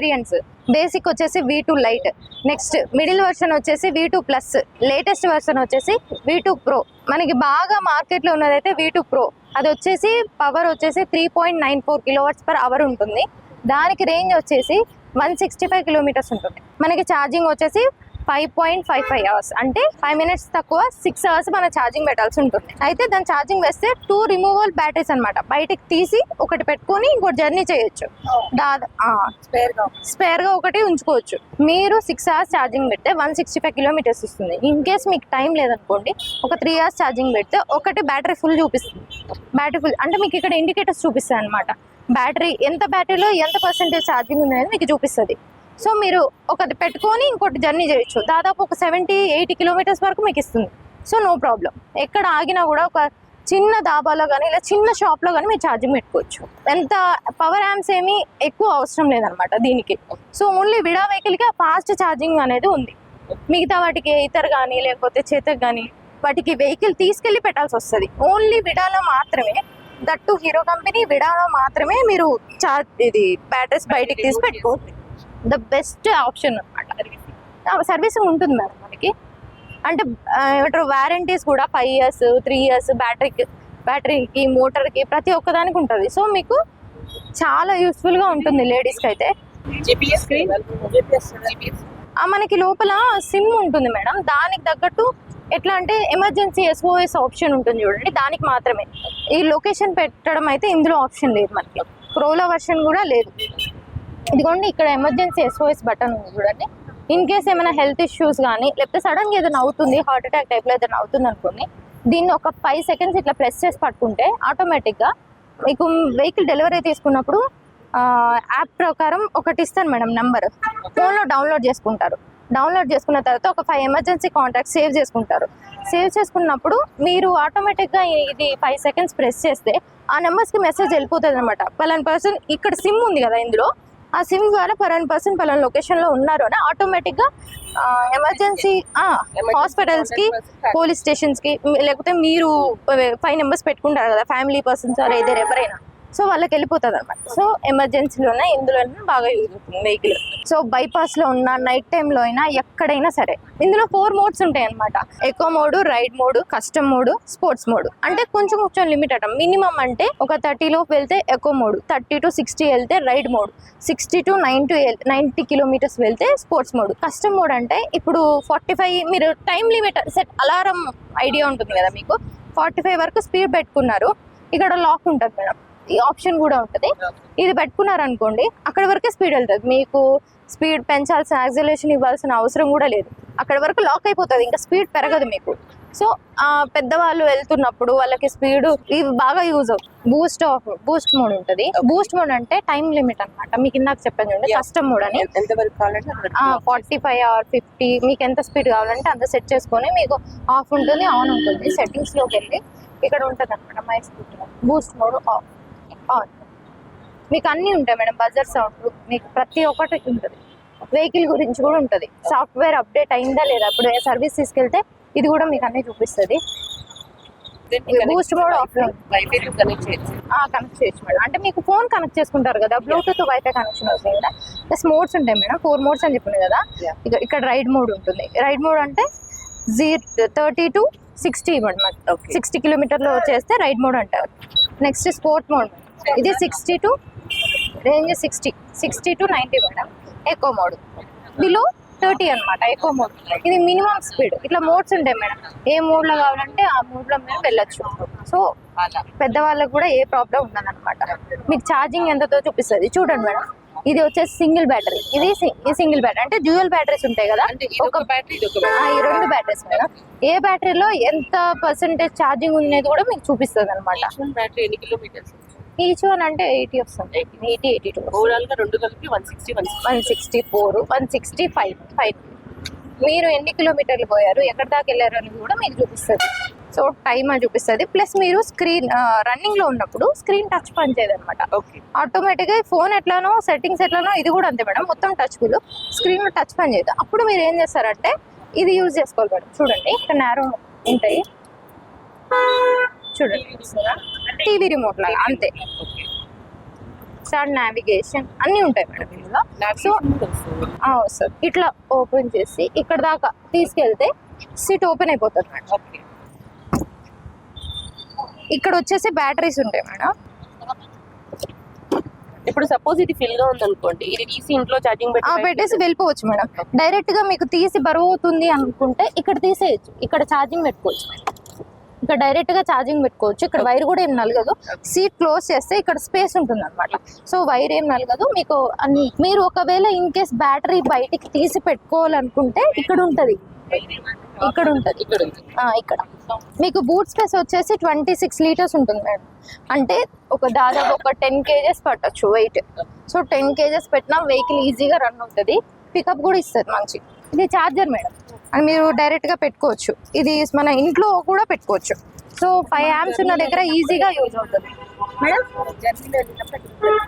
Variants basic వచ్చేసి V two lite next middle version వచ్చేసి V two plus latest version వచ్చేసి V two pro మనకి బాగా మార్కెట్లో ఉన్నదైతే వీ టూ ప్రో అది వచ్చేసి పవర్ వచ్చేసి three point nine four kilowatts per hour ఉంటుంది. దానికి రేంజ్ వచ్చేసి వన్ సిక్స్టీ ఫైవ్ కిలోమీటర్స్ ఉంటుంది. మనకి ఛార్జింగ్ వచ్చేసి five point five five hours అంటే ఫైవ్ మినిట్స్ తక్కువ సిక్స్ అవర్స్ మన ఛార్జింగ్ పెట్టాల్సి ఉంటుంది. అయితే దాని ఛార్జింగ్ వేస్తే టూ రిమూవల్ బ్యాటరీస్ అన్నమాట. బయటికి తీసి ఒకటి పెట్టుకొని ఇంకోటి జర్నీ చేయొచ్చు. స్పేర్గా. స్పేర్గా ఒకటి ఉంచుకోవచ్చు. మీరు సిక్స్ అవర్స్ ఛార్జింగ్ పెడితే వన్ సిక్స్టీ ఫైవ్ కిలోమీటర్స్ ఇస్తుంది ఇన్ కేస్ మీకు టైం లేదనుకోండి ఒక త్రీ అవర్స్ ఛార్జింగ్ పెడితే ఒకటి బ్యాటరీ ఫుల్ చూపిస్తుంది. బ్యాటరీ ఫుల్ అంటే మీకు ఇక్కడ ఇండికేటర్స్ చూపిస్తాయి అనమాట బ్యాటరీ ఎంత బ్యాటరీలో ఎంత పర్సెంటేజ్ ఛార్జింగ్ ఉన్నది మీకు చూపిస్తుంది. సో మీరు ఒకటి పెట్టుకొని ఇంకోటి జర్నీ చేయొచ్చు. దాదాపు ఒక సెవెంటీ ఎయిటీ కిలోమీటర్స్ వరకు మీకు ఇస్తుంది. సో నో ప్రాబ్లం ఎక్కడ ఆగినా కూడా ఒక చిన్న దాబాలో కానీ ఇలా చిన్న షాప్లో కానీ మీరు ఛార్జింగ్ పెట్టుకోవచ్చు. ఎంత పవర్ యాంప్స్ ఏమీ ఎక్కువ అవసరం లేదనమాట దీనికి. సో ఓన్లీ విడా వెహికల్కి ఫాస్ట్ ఛార్జింగ్ అనేది ఉంది. మిగతా వాటికి ఇతర్ కానీ లేకపోతే చేతకు కానీ వాటికి వెహికల్ తీసుకెళ్ళి పెట్టాల్సి వస్తుంది. ఓన్లీ విడాలో మాత్రమే దట్టు హీరో కంపెనీ విడాలో మాత్రమే మీరు చార్జ్ ఇది బ్యాటరీస్ బయటికి తీసి పెట్టుకోవచ్చు. ద బెస్ట్ ఆప్షన్ అనమాట సర్వీసింగ్ ఉంటుంది మేడం మనకి. అంటే ఏమంటారు వారంటీస్ కూడా ఫైవ్ ఇయర్స్ త్రీ ఇయర్స్ బ్యాటరీకి బ్యాటరీకి మోటార్కి ప్రతి ఒక్కదానికి ఉంటుంది. సో మీకు చాలా యూస్ఫుల్గా ఉంటుంది లేడీస్కి అయితే. మనకి లోపల సిమ్ ఉంటుంది మేడం. దానికి తగ్గట్టు ఎట్లా అంటే ఎమర్జెన్సీ ఎస్ఓఎస్ ఆప్షన్ ఉంటుంది చూడండి. దానికి మాత్రమే. ఈ లొకేషన్ పెట్టడం అయితే ఇందులో ఆప్షన్ లేదు మనకి. ప్రోలో వర్షన్ కూడా లేదు. ఇదిగోండి ఇక్కడ ఎమర్జెన్సీ ఎస్ఓఎస్ బటన్ ఉంది చూడండి. ఇన్ కేస్ ఏమైనా హెల్త్ ఇష్యూస్ కానీ లేకపోతే సడన్గా ఏదైనా అవుతుంది హార్ట్ అటాక్ టైప్లో ఏదైనా అవుతుంది అనుకోండి దీన్ని ఒక ఫైవ్ సెకండ్స్ ఇట్లా ప్రెస్ చేసి పట్టుకుంటే ఆటోమేటిక్గా మీకు వెహికల్ డెలివరీ తీసుకున్నప్పుడు యాప్ ప్రకారం ఒకటి ఇస్తాను మేడం నెంబర్ ఫోన్లో డౌన్లోడ్ చేసుకుంటారు. డౌన్లోడ్ చేసుకున్న తర్వాత ఒక ఫైవ్ ఎమర్జెన్సీ కాంటాక్ట్ సేవ్ చేసుకుంటారు. సేవ్ చేసుకున్నప్పుడు మీరు ఆటోమేటిక్గా ఇది ఫైవ్ సెకండ్స్ ప్రెస్ చేస్తే ఆ నెంబర్స్కి మెసేజ్ వెళ్ళిపోతుంది అనమాట పలాన్ పర్సన్ ఇక్కడ సిమ్ ఉంది కదా ఇందులో ఆ సిమ్ ద్వారా పలాన్ పర్సన్ పలాన్ లొకేషన్లో ఉన్నారు అని ఆటోమేటిక్గా ఎమర్జెన్సీ హాస్పిటల్స్కి పోలీస్ స్టేషన్స్కి లేకపోతే మీరు ఫైవ్ నెంబర్స్ పెట్టుకుంటారు కదా ఫ్యామిలీ పర్సన్స్ ఆర్ ఏదైనా ఎవరైనా. సో వాళ్ళకి వెళ్ళిపోతుంది అనమాట సో ఎమర్జెన్సీలోనే ఇందులోనే బాగా యూజ్ అవుతుంది వెహికల్. సో బైపాస్లో ఉన్న నైట్ టైంలో అయినా ఎక్కడైనా సరే ఇందులో ఫోర్ మోడ్స్ ఉంటాయి అనమాట eco mode ride mode custom mode sports mode. అంటే కొంచెం కొంచెం లిమిట్ అట. మినిమం అంటే ఒక థర్టీలోకి వెళ్తే eco mode thirty to sixty వెళ్తే ride mode sixty to ninety ninety kilometres వెళ్తే స్పోర్ట్స్ మోడ్. కస్టమ్ మోడ్ అంటే ఇప్పుడు ఫార్టీ ఫైవ్ మీరు time limit set alarm idea ఉంటుంది కదా మీకు? ఫార్టీ ఫైవ్ వరకు స్పీడ్ పెట్టుకున్నారు. ఇక్కడ లాక్ ఉంటుంది మేడం. ఈ ఆప్షన్ కూడా ఉంటుంది. ఇది పెట్టుకున్నారు అనుకోండి అక్కడ వరకే స్పీడ్ వెళ్తుంది. మీకు స్పీడ్ పెంచాల్సిన యాక్సిలేషన్ ఇవ్వాల్సిన అవసరం కూడా లేదు. అక్కడ వరకు లాక్ అయిపోతుంది. ఇంకా స్పీడ్ పెరగదు మీకు. సో పెద్దవాళ్ళు వెళ్తున్నప్పుడు వాళ్ళకి స్పీడ్ ఇవి బాగా యూజ్ అవుతుంది బూస్ట్ ఆఫ్ బూస్ట్ మోడ్ ఉంటుంది. బూస్ట్ మోడ్ అంటే టైం లిమిట్ అన్నమాట. మీకు ఇందాక చెప్పాను చూడండి. కస్టమ్ మోడ్ అని. ఫార్టీ ఫైవ్ ఆర్ ఫిఫ్టీ మీకు ఎంత స్పీడ్ కావాలంటే అంత సెట్ చేసుకొని మీకు ఆఫ్ ఉంటుంది ఆన్ ఉంటుంది. సెట్టింగ్స్లోకి వెళ్ళి ఇక్కడ ఉంటుంది అనమాట my scooter boost mode off. On మీకు అన్నీ ఉంటాయి మేడం బజర్ సౌండ్ మీకు ప్రతి ఒక్కటి ఉంటుంది. వెహికల్ గురించి కూడా ఉంటుంది. సాఫ్ట్వేర్ అప్డేట్ అయిందా లేదా? ఇప్పుడు సర్వీస్ తీసుకెళ్తే ఇది కూడా మీకు అన్ని చూపిస్తుంది. Boost mode off. కనెక్ట్ చేయొచ్చు. మేడం. అంటే మీకు ఫోన్ కనెక్ట్ చేసుకుంటారు కదా బ్లూటూత్ వైఫై కనెక్షన్ అవుతుంది కదా. ప్లస్ మోడ్స్ ఉంటాయి మేడం. ఫోర్ మోడ్స్ అని చెప్పింది కదా. ఇక్కడ రైడ్ మోడ్ ఉంటుంది. రైడ్ మోడ్ అంటే జీరో థర్టీ టు సిక్స్టీ ఇవ్వండి Okay. సిక్స్టీ కిలోమీటర్లో చేస్తే రైడ్ మోడ్ అంటారు. నెక్స్ట్ స్పోర్ట్ మోడ్ ఇది sixty to range sixty sixty to ninety madam. Eco mode below thirty అన్నమాట ఎకో మోడ్ ఇది మినిమం స్పీడ్ ఇట్లా మోడ్స్ ఉంటాయి మేడం. ఏ మోడ్లో కావాలంటే ఆ మోడ్లో మేము వెళ్ళొచ్చు. సో. పెద్దవాళ్ళకి కూడా ఏ ప్రాబ్లం ఉండదన్నమాట. మీకు ఛార్జింగ్ ఎంతతో చూపిస్తుంది? చూడండి మేడం. ఇది వచ్చేసి సింగిల్ బ్యాటరీ ఇది ఈ సింగిల్ బ్యాటరీ అంటే డ్యూయల్ బ్యాటరీస్ ఉంటాయి కదా. ఒక బ్యాటరీ ఈ రెండు బ్యాటరీస్ మేడం. ఏ బ్యాటరీలో ఎంత పర్సెంటేజ్ ఛార్జింగ్ ఉన్నది కూడా మీకు చూపిస్తుంది అనమాట బ్యాటరీ ఎన్ని కిలోమీటర్స్ ఈచ్ వన్ అంటే ఎయిటీ వస్తుంది. ఎయిటీ. ఎయిటీ టూ ఓవరాల్గా రెండు కలిపి one sixty one one sixty four one sixty five five మీరు ఎన్ని కిలోమీటర్లు పోయారు ఎక్కడి దాకా వెళ్ళారు అని కూడా మీకు చూపిస్తుంది. సో టైం అని చూపిస్తుంది. ప్లస్ మీరు స్క్రీన్ రన్నింగ్లో ఉన్నప్పుడు స్క్రీన్ టచ్ పనిచేయదు అనమాట ఓకే ఆటోమేటిక్గా ఫోన్ ఎట్లానో సెట్టింగ్స్ ఎట్లానో ఇది కూడా అంతే మేడం. మొత్తం టచ్ ఫుల్ స్క్రీన్లో టచ్ పని చేయదు అప్పుడు మీరు ఏం చేస్తారంటే ఇది యూజ్ చేసుకోవాలి మేడం. చూడండి ఇక్కడ నేరో ఉంటాయి. చూడండి టీవీ రిమోట్ లాగా అంతే. స్టార్ట్ నావిగేషన్ అన్నీ ఉంటాయి మేడం ఇందులో. సో వస్తుంది ఇట్లా ఓపెన్ చేసి ఇక్కడ దాకా తీసుకెళ్తే సీట్ ఓపెన్ అయిపోతుంది మేడం. ఇక్కడ వచ్చేసి బ్యాటరీస్ ఉంటాయి మేడం. ఇప్పుడు సపోజ్ ఇది ఫిల్గా ఉంది అనుకోండి ఇది తీసి ఇంట్లో ఛార్జింగ్ ఆ పెట్టేసి వెళ్ళిపోవచ్చు మేడం. డైరెక్ట్గా మీకు తీసి బరువు అవుతుంది అనుకుంటే ఇక్కడ తీసేయచ్చు. ఇక్కడ ఛార్జింగ్ పెట్టుకోవచ్చు. ఇక్కడ డైరెక్ట్గా ఛార్జింగ్ పెట్టుకోవచ్చు. ఇక్కడ వైర్ కూడా ఏం నలగదు. సీట్ క్లోజ్ చేస్తే ఇక్కడ స్పేస్ ఉంటుంది అనమాట సో వైర్ ఏం నలగదు. మీకు అన్ని మీరు ఒకవేళ ఇన్ కేస్ బ్యాటరీ బయటికి తీసి పెట్టుకోవాలనుకుంటే ఇక్కడ ఉంటది. ఇక్కడ ఉంటది. ఇక్కడ మీకు బూట్ స్పేస్ వచ్చేసి ట్వంటీ సిక్స్ లీటర్స్ ఉంటుంది మేడం అంటే ఒక దాదాపు ఒక టెన్ కేజెస్ పట్టచ్చు వెయిట్ సో టెన్ కేజెస్ పెట్టినా వెహికల్ ఈజీగా రన్ ఉంటుంది. పికప్ కూడా ఇస్తుంది మంచి. ఇది చార్జర్ మేడం అని మీరు డైరెక్ట్గా పెట్టుకోవచ్చు. ఇది మన ఇంట్లో కూడా పెట్టుకోవచ్చు. సో ఫైవ్ యామ్స్ ఉన్న దగ్గర ఈజీగా యూజ్ అవుతుంది. మేడం?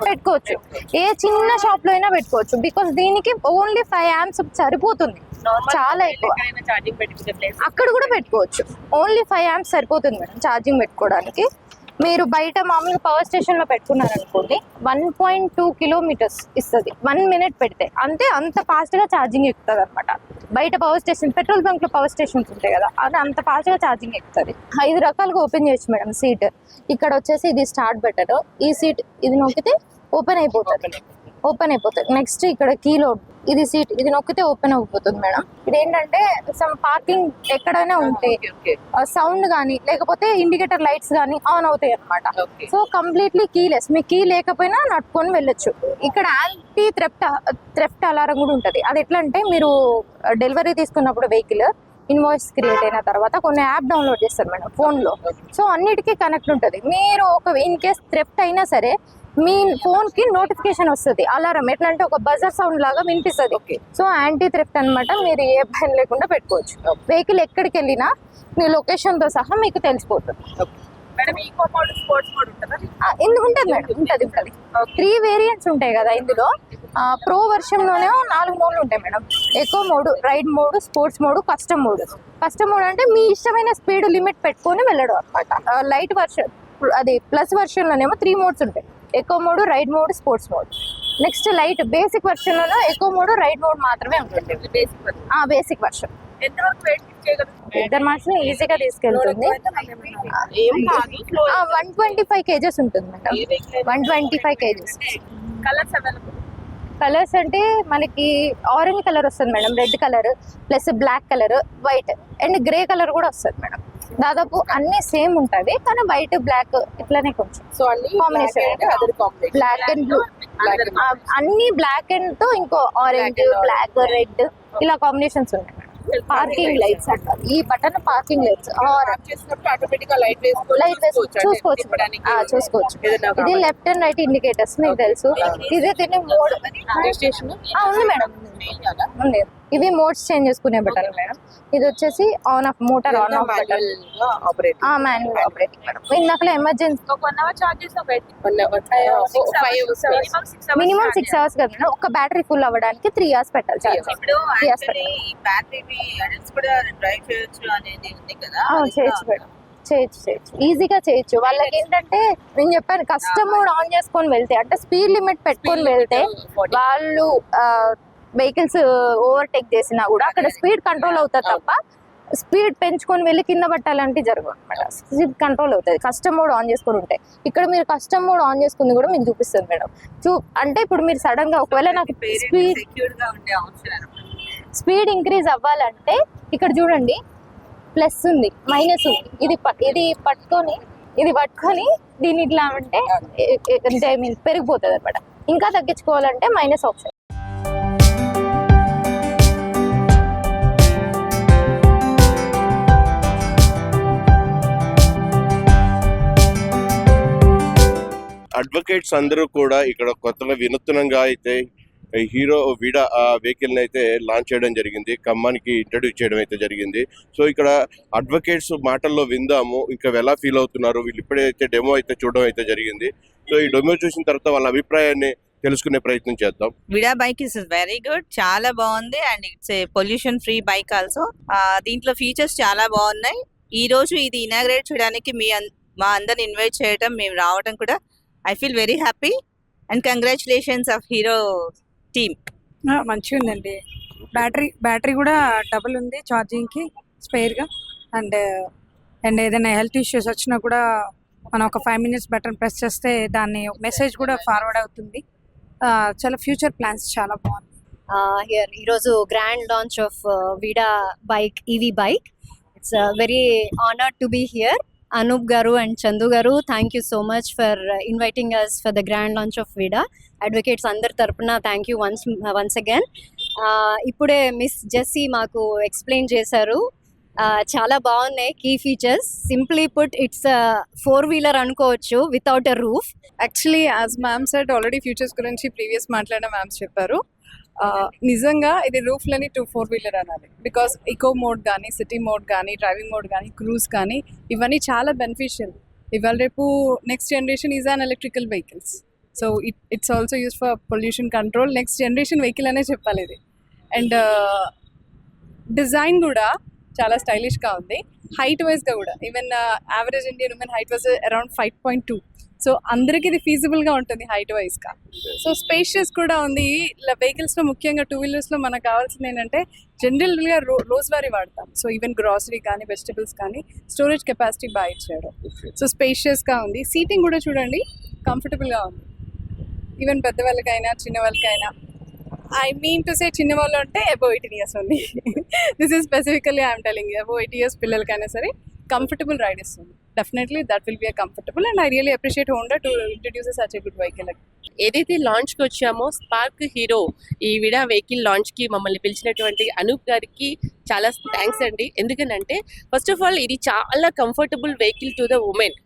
పెట్టుకోవచ్చు. ఏ చిన్న షాప్లో అయినా పెట్టుకోవచ్చు. బికాస్ దీనికి ఓన్లీ ఫైవ్ యామ్స్ సరిపోతుంది. చాలా ఎక్కువ. అక్కడ కూడా పెట్టుకోవచ్చు. ఓన్లీ ఫైవ్ యాంప్స్ సరిపోతుంది మేడం ఛార్జింగ్ పెట్టుకోవడానికి. మీరు బయట మామూలుగా పవర్ స్టేషన్లో పెట్టుకున్నారనుకోండి వన్ పాయింట్ టూ కిలోమీటర్స్ ఇస్తుంది. వన్ మినిట్ పెడితే. అంటే అంత ఫాస్ట్గా ఛార్జింగ్ ఎక్కుతుంది అనమాట బయట పవర్ స్టేషన్ పెట్రోల్ బంక్లో పవర్ స్టేషన్స్ ఉంటాయి కదా అది అంత ఫాస్ట్గా ఛార్జింగ్ ఎక్కుతుంది. ఐదు రకాలుగా ఓపెన్ చేయొచ్చు మేడం సీట్ ఇక్కడ వచ్చేసి ఇది స్టార్ట్ బెటర్ ఈ సీట్ ఇది నొక్కితే ఓపెన్ అయిపోతుంది. ఓపెన్ అయిపోతుంది. నెక్స్ట్ ఇక్కడ కీలో ఇది సీట్ ఇది నొక్కితే ఓపెన్ అయిపోతుంది మేడం. ఇది ఏంటంటే సమ్ పార్కింగ్ ఎక్కడైనా ఉంటాయి ఓకే సౌండ్ కానీ లేకపోతే ఇండికేటర్ లైట్స్ కానీ ఆన్ అవుతాయి అన్నమాట. ఓకే సో కంప్లీట్లీ కీలెస్ మీకు కీ లేకపోయినా నట్టుకొని వెళ్ళొచ్చు. ఇక్కడ యాంటీ థ్రెఫ్ట్ థ్రెఫ్ట్ అలారం కూడా ఉంటుంది. అది ఎట్లా అంటే మీరు డెలివరీ తీసుకున్నప్పుడు వెహికల్ ఇన్వాయిస్ క్రియేట్ అయిన తర్వాత కొన్ని యాప్ డౌన్లోడ్ చేస్తారు మేడం ఫోన్లో సో అన్నిటికీ కనెక్ట్ ఉంటుంది. మీరు ఒక ఇన్ కేస్ థ్రెఫ్ట్ అయినా సరే మీ ఫోన్కి నోటిఫికేషన్ వస్తుంది. అలారం ఎట్లా అంటే ఒక బజర్ సౌండ్ లాగా వినిపిస్తుంది. ఓకే. సో యాంటీ థ్రిఫ్ట్ అన్నమాట. మీరు ఏ భయం లేకుండా పెట్టుకోవచ్చు. వెహికల్ ఎక్కడికి వెళ్ళినా మీ లొకేషన్తో సహా మీకు తెలిసిపోతుంది. మోడ్ ఉంటుందా? మేడం ఉంటుంది ఉంటుంది త్రీ వేరియంట్స్ ఉంటాయి కదా ఇందులో. ప్రో వర్షన్లోనే నాలుగు మోడ్లు ఉంటాయి madam. Eco mode ride mode sports mode custom mode. Custom mode అంటే మీ ఇష్టమైన స్పీడ్ లిమిట్ పెట్టుకొని వెళ్ళడం అనమాట లైట్ వర్షన్ అది ప్లస్ వర్షన్ లోనేమో త్రీ మోడ్స్ ఉంటాయి. Eco mode ride mode sports mode next lite basic వర్షన్లోనే? Eco mode ride mode మాత్రమే ఉంటుంది. బేసిక్ వర్షన్ ఇద్దరు మనుషులు ఈజీగా తీసుకెళ్తుంది. ఏం కాదు flow one twenty five kgs ఉంటుంది madam. One twenty five kgs colours available colours అంటే మనకి ఆరెంజ్ కలర్ వస్తుంది madam. Red colour plus black colour white and grey colour కూడా వస్తుంది మేడం. దాదాపు అన్ని సేమ్ ఉంటుంది కానీ వైట్ బ్లాక్ ఇట్లానే కొంచెం. సో అన్ని కాంబినేషన్ బ్లాక్ అండ్ బ్లూ అన్ని బ్లాక్ అండ్తో ఇంకో ఆరెంజ్ బ్లాక్ రెడ్ ఇలా కాంబినేషన్స్ ఉంటాయి. పార్కింగ్ లైట్స్ అంటారు. ఈ బటన్ పార్కింగ్ లైట్స్ లైట్ చూసుకోవచ్చు చూసుకోవచ్చు. ఇది లెఫ్ట్ అండ్ రైట్ ఇండికేటర్స్ మీకు తెలుసు. ఇదే దీన్ని మోడ్ ఉంది మేడం. ఉంది. ఇవి మోడ్స్ చేంజ్ చేసుకునే బటన్ మేడం. ఇది వచ్చేసి on off motor on off button. Operate ఆ మాన్యువల్ ఆపరేటింగ్ మేడం. ఇందాక ఎమర్జెన్సీ మినిమం సిక్స్ అవర్స్ కదా మేడం. ఒక బ్యాటరీ ఫుల్ అవ్వడానికి త్రీ అవర్స్ పెట్టాలి. ఇప్పుడు అడల్ట్స్ కూడా డ్రైవ్ చేయొచ్చు అనేది ఉంది కదా ఆ, అది చేయొచ్చు కూడా మేడం. చేయొచ్చు చేయొచ్చు. ఈజీగా చేయొచ్చు. వాళ్ళకి ఏంటంటే నేను చెప్పాను కస్టమ్ మోడ్ ఆన్ చేసుకొని వెళ్తే అంటే స్పీడ్ లిమిట్ పెట్టుకొని వెళ్తే వాళ్ళు వెహికల్స్ ఓవర్టేక్ చేసినా కూడా అక్కడ స్పీడ్ కంట్రోల్ అవుతుంది తప్ప స్పీడ్ పెంచుకొని వెళ్ళి కింద పట్టాలంటే జరగదు అనమాట స్పీడ్ కంట్రోల్ అవుతుంది. కస్టమ్ మోడ్ ఆన్ చేసుకొని ఉంటాయి ఇక్కడ మీరు కస్టమ్ మోడ్ ఆన్ చేసుకుంది కూడా మీకు చూపిస్తుంది మేడం. చూ అంటే ఇప్పుడు మీరు సడన్గా ఒకవేళ నాకు స్పీడ్ స్పీడ్ ఇంక్రీజ్ అవ్వాలంటే ఇక్కడ చూడండి ప్లస్ ఉంది మైనస్ ఉంది. ఇది ఇది పట్టుకొని ఇది పట్టుకొని దీని ఇట్లా అంటే అంటే మీన్ పెరిగిపోతుంది అనమాట ఇంకా తగ్గించుకోవాలంటే మైనస్ ఆప్షన్. అడ్వకేట్స్ అందరూ కూడా ఇక్కడ కొత్తగా వినూత్నంగా అయితే హీరో విడా ఆ వెహికల్ని అయితే లాంచ్ చేయడం జరిగింది. ఖమ్మానికి ఇంట్రడ్యూస్ చేయడం అయితే జరిగింది. సో ఇక్కడ అడ్వకేట్స్ మాటల్లో విందాము. ఇంకా ఎలా ఫీల్ అవుతున్నారు? వీళ్ళు ఇప్పుడైతే డెమో అయితే చూడడం అయితే జరిగింది. సో ఈ డెమో చూసిన తర్వాత వాళ్ళ అభిప్రాయాన్ని తెలుసుకునే ప్రయత్నం చేద్దాం. Vida bike is very good. చాలా బాగుంది. And it's a pollution free bike also. దీంట్లో ఫీచర్స్ చాలా బాగున్నాయి. ఈ రోజు ఇది ఇనాగ్రేట్ చేయడానికి మీ మా అందరిని ఇన్వైట్ చేయడం మేము రావడం కూడా I feel very happy and congratulations of Hero team మంచిగా ఉందండి. బ్యాటరీ బ్యాటరీ కూడా డబుల్ ఉంది ఛార్జింగ్కి స్పేర్గా అండ్ అండ్ ఏదైనా హెల్త్ ఇష్యూస్ వచ్చినా కూడా మనం ఒక ఫైవ్ మినిట్స్ బటన్ ప్రెస్ చేస్తే దాన్ని మెసేజ్ కూడా ఫార్వర్డ్ అవుతుంది. ఆ, చాలా ఫ్యూచర్ ప్లాన్స్ చాలా బాగుంది హియర్ ఈరోజు grand launch of Vida bike EV bike it's very honoured to be here Anoop garu and Chandu garu thank you so much for inviting us for the grand launch of Vida advocates అందరి తరపున thank you once once again ఇప్పుడే miss Jessie మాకు explain చేశారు. చాలా బాగున్నాయి key features simply put it's four wheeler అనుకోవచ్చు without a roof actually as ma'am said already features గురించి previous మాట్లాడిన మ్యామ్స్ చెప్పారు. నిజంగా ఇది రూఫ్లని టూ ఫోర్ వీలర్ అనాలి. బికాస్ ఇకో మోడ్ కానీ సిటీ మోడ్ కానీ డ్రైవింగ్ మోడ్ కానీ క్రూజ్ కానీ ఇవన్నీ చాలా బెనిఫిషియల్ ఇవాళ రేపు next generation is on electrical vehicles so it it's also use for pollution control next generation vehicle అనే చెప్పాలి ఇది. అండ్ డిజైన్ కూడా చాలా స్టైలిష్గా ఉంది. హైట్ వైజ్గా కూడా. Even average Indian women height wise around five point two so అందరికి ఇది ఫీజిబుల్గా ఉంటుంది హైట్ వైజ్గా సో స్పేషియస్ కూడా ఉంది. ఇలా వెహికల్స్లో ముఖ్యంగా టూ వీలర్స్లో మనకు కావాల్సింది ఏంటంటే జనరల్గా రో రోజువారీ వాడతాం. సో ఈవెన్ గ్రాసరీ కానీ వెజిటబుల్స్ కానీ స్టోరేజ్ కెపాసిటీ బాగా ఇచ్చారు సో స్పేషియస్గా ఉంది. సీటింగ్ కూడా చూడండి కంఫర్టబుల్గా ఉంది. ఈవెన్ పెద్దవాళ్ళకైనా చిన్న వాళ్ళకైనా ఐ మీన్ టు సే చిన్న వాళ్ళు అంటే అబో ఎయిటీన్ ఇయర్స్ ఉంది this is specifically I'm telling above eighty years పిల్లలకైనా సరే కంఫర్టబుల్ రైడ్ ఇస్తుంది. Definitely that will be a comfortable and I really appreciate Honda to introduce such a good vehicle ఏదైతే లాంచ్కి వచ్చామో స్పార్క్ హీరో ఈ విడా vehicle లాంచ్కి మమ్మల్ని పిలిచినటువంటి అనూప్ గారికి చాలా థ్యాంక్స్ అండి. ఎందుకనంటే ఫస్ట్ ఆఫ్ ఆల్ ఇది చాలా comfortable vehicle to the women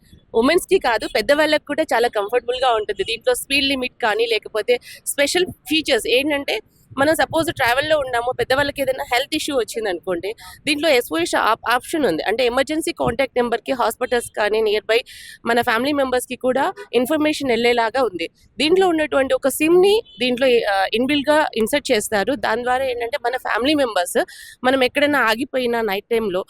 ఉమెన్స్కి కాదు పెద్దవాళ్ళకి కూడా చాలా కంఫర్టబుల్గా ఉంటుంది. దీంట్లో స్పీడ్ లిమిట్ కానీ లేకపోతే స్పెషల్ ఫీచర్స్ ఏంటంటే మనం సపోజ్ ట్రావెల్లో ఉన్నాము పెద్దవాళ్ళకి ఏదైనా హెల్త్ ఇష్యూ వచ్చింది అనుకోండి దీంట్లో ఎస్ఓఎస్ ఆప్షన్ ఉంది. అంటే ఎమర్జెన్సీ కాంటాక్ట్ నెంబర్కి హాస్పిటల్స్ కానీ నియర్ బై మన ఫ్యామిలీ మెంబర్స్కి కూడా ఇన్ఫర్మేషన్ వెళ్ళేలాగా ఉంది. దీంట్లో ఉన్నటువంటి ఒక సిమ్ని దీంట్లో ఇన్బిల్గా ఇన్సర్ట్ చేస్తారు. దాని ద్వారా ఏంటంటే మన ఫ్యామిలీ మెంబర్స్ మనం ఎక్కడైనా ఆగిపోయినా నైట్ టైంలో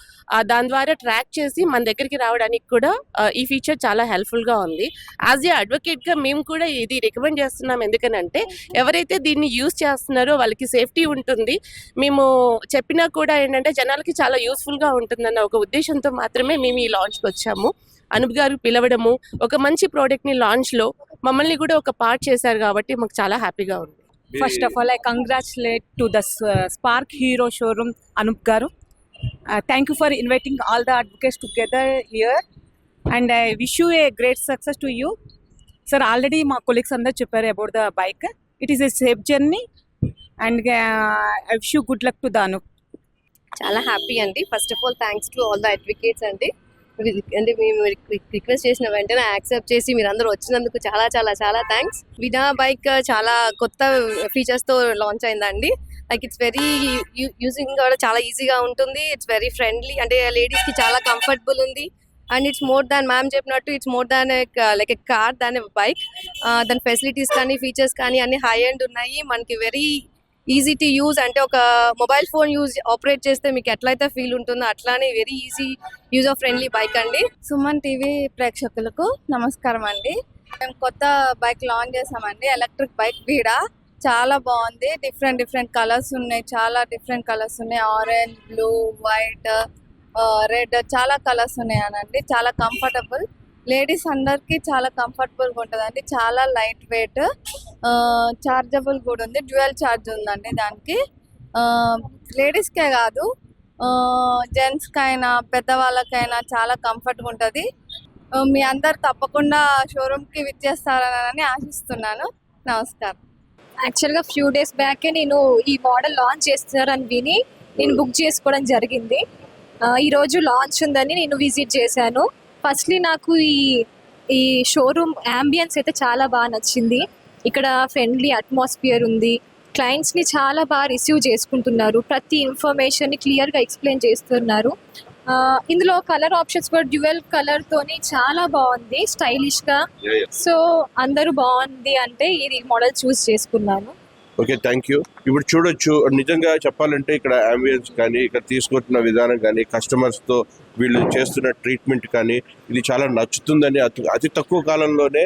దాని ద్వారా ట్రాక్ చేసి మన దగ్గరికి రావడానికి కూడా ఈ ఫీచర్ చాలా హెల్ప్ఫుల్గా ఉంది. యాజ్ ఏ అడ్వకేట్గా మేము కూడా ఇది రికమెండ్ చేస్తున్నాం. ఎందుకనంటే ఎవరైతే దీన్ని యూస్ చేస్తున్నారో వాళ్ళకి సేఫ్టీ ఉంటుంది. మేము చెప్పినా కూడా ఏంటంటే జనాలకి చాలా యూస్ఫుల్గా ఉంటుందన్న ఒక ఉద్దేశంతో మాత్రమే మేము ఈ లాంచ్కి వచ్చాము. అనూప్ గారు పిలవడము ఒక మంచి ప్రోడక్ట్ని లాంచ్లో మమ్మల్ని కూడా ఒక పార్ట్ చేశారు కాబట్టి మాకు చాలా హ్యాపీగా ఉంది. First of all I congratulate to the Spark Hero showroom Anoop garu thank you for inviting all the advocates together here and I wish you a great success to you sir already మా colleagues అందరు చెప్పారు about the bike it is a safe journey and I wish you good luck to దాను. చాలా happy అండి. First of all thanks to all the advocates అండి. అంటే మేము request చేసిన వెంటనే యాక్సెప్ట్ చేసి మీరు అందరూ వచ్చినందుకు చాలా చాలా చాలా థ్యాంక్స్ విడా బైక్ చాలా కొత్త ఫీచర్స్తో లాంచ్ అయిందండి. లైక్ ఇట్స్ వెరీ యూజింగ్ కూడా చాలా ఈజీగా ఉంటుంది. ఇట్స్ వెరీ ఫ్రెండ్లీ అంటే లేడీస్కి చాలా కంఫర్టబుల్ ఉంది. And it's more than ma'am చెప్పినట్టు it's more than like a car than bike దాని ఫెసిలిటీస్ కానీ ఫీచర్స్ కానీ అన్ని హై అండ్ ఉన్నాయి. మనకి వెరీ ఈజీ టు యూజ్ అంటే ఒక మొబైల్ ఫోన్ యూజ్ ఆపరేట్ చేస్తే మీకు ఎట్లయితే ఫీల్ ఉంటుందో అట్లానే very easy user friendly bike అండి. సుమన్ టీవీ ప్రేక్షకులకు నమస్కారం అండి. మేము కొత్త బైక్ లాంచ్ చేసామండి. ఎలక్ట్రిక్ బైక్ వీడా చాలా బాగుంది. డిఫరెంట్ డిఫరెంట్ కలర్స్ ఉన్నాయి. చాలా డిఫరెంట్ కలర్స్ ఉన్నాయి. ఆరెంజ్ బ్లూ వైట్ రెడ్ చాలా కలర్స్ ఉన్నాయి అనండి చాలా కంఫర్టబుల్. లేడీస్ అందరికి చాలా కంఫర్టబుల్గా ఉంటుందండి. చాలా లైట్ వెయిట్ చార్జబుల్ కూడా ఉంది. డ్యూయల్ ఛార్జ్ ఉందండి దానికి. లేడీస్కే కాదు జెంట్స్కైనా పెద్దవాళ్ళకైనా చాలా కంఫర్ట్గా ఉంటుంది. మీ అందరు తప్పకుండా షోరూమ్కి విచ్చేస్తారని ఆశిస్తున్నాను. నమస్కారం. యాక్చువల్గా ఫ్యూ డేస్ బ్యాకే నేను ఈ మోడల్ లాంచ్ చేస్తున్నారని విని నేను బుక్ చేసుకోవడం జరిగింది. ఈరోజు లాంచ్ ఉందని నేను విజిట్ చేశాను. ఫస్ట్లీ నాకు ఈ ఈ షోరూమ్ యాంబియన్స్ అయితే చాలా బాగా నచ్చింది. ఇక్కడ ఫ్రెండ్లీ అట్మాస్ఫియర్ ఉంది. క్లయింట్స్ని చాలా బాగా రిసీవ్ చేసుకుంటున్నారు. ప్రతి ఇన్ఫర్మేషన్ని క్లియర్గా ఎక్స్ప్లెయిన్ చేస్తున్నారు. ఇందులో కలర్ ఆప్షన్స్ కూడా డ్యువెల్ కలర్తోని చాలా బాగుంది స్టైలిష్గా సో అందరూ బాగుంది అంటే ఇది మోడల్ చూస్ చేసుకున్నాను. ఓకే థ్యాంక్ యూ ఇప్పుడు చూడొచ్చు. నిజంగా చెప్పాలంటే ఇక్కడ అంబియన్స్ కానీ ఇక్కడ తీసుకుంటున్న విధానం కానీ కస్టమర్స్తో వీళ్ళు చేస్తున్న ట్రీట్మెంట్ కానీ ఇది చాలా నచ్చుతుందని అతి అతి తక్కువ కాలంలోనే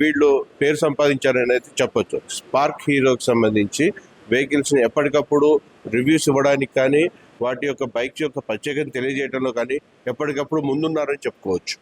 వీళ్ళు పేరు సంపాదించారని అయితే చెప్పొచ్చు. స్పార్క్ హీరోకి సంబంధించి వెహికల్స్ని ఎప్పటికప్పుడు రివ్యూస్ ఇవ్వడానికి కానీ వాటి యొక్క బైక్స్ యొక్క ప్రత్యేకత తెలియజేయడంలో కానీ ఎప్పటికప్పుడు ముందున్నారని చెప్పుకోవచ్చు.